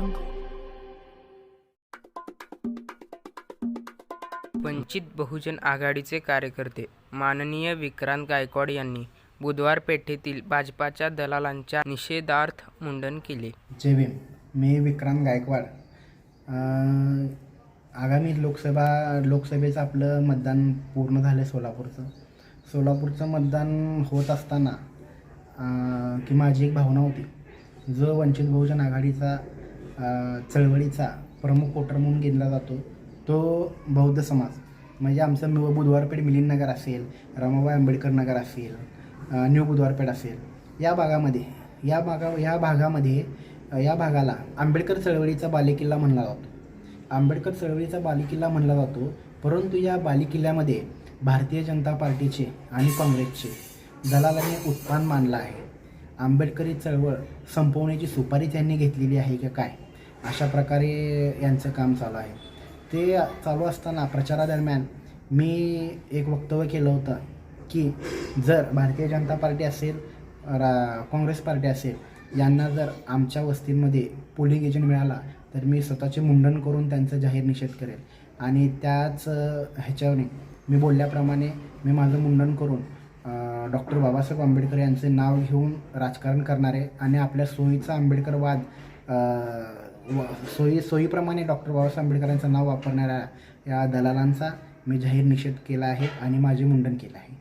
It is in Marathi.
Franco. वंचित बहुजन आघाडीचे कार्यकर्ते माननीय विक्रांत गायकवाड यांनी बुधवार पेठेतील भाजपाच्या दलालांच्या निषेधार्थ मुंडन केले. जय भीम. मी विक्रांत गायकवाड. आगामी लोकसभा लोकसभेचं आपलं मतदान पूर्ण झालं आहे सोलापूरचं. सोलापूरचं मतदान होत असताना की माझी एक भावना होती जो वंचित बहुजन आघाडीचा चळवळीचा प्रमुख वोटर म्हणून घेतला जातो तो बौद्ध समाज. म्हणजे आमचं मि- बुधवारपेठ मिलिंद नगर असेल रमाबाई आंबेडकर नगर असेल न्यू बुधवारपेठ असेल. या भागामध्ये या भागा या भागामध्ये या भागाला आंबेडकर चळवळीचा बालेकिल्ला म्हणला जातो. आंबेडकर चळवळीचा बालेकिल्ला म्हणला जातो परंतु या बालेकिल्ल्यामध्ये भारतीय जनता पार्टीचे आणि काँग्रेसचे दलालाने उत्पान मानलं आहे. आंबेडकरी चळवळ संपवण्याची सुपारी त्यांनी घेतलेली आहे का काय? अशा प्रकारे यांचं काम चालू आहे. ते चालू असताना प्रचारादरम्यान मी एक वक्तव्य केलं होतं की जर भारतीय जनता पार्टी असेल रा काँग्रेस पार्टी असेल यांना जर आमच्या वस्तींमध्ये पोलिंग एजंट मिळाला तर मी स्वतःचे मुंडन करून त्यांचा जाहीर निषेध करेल. आणि त्याच ह्याच्यावरने मी बोलल्याप्रमाणे मी माझं मुंडन करून डॉक्टर बाबासाहेब आंबेडकर यांचे नाव घेऊन राजकारण करणारे आणि आपल्या सोयीचा आंबेडकरवाद सोयी सोयीप्रमाणे डॉक्टर बाबासाहेब आंबेडकरांचं नाव वापरणाऱ्या या दलालांचा मी जाहीर निषेध केला आहे आणि माझे मुंडन केलं आहे.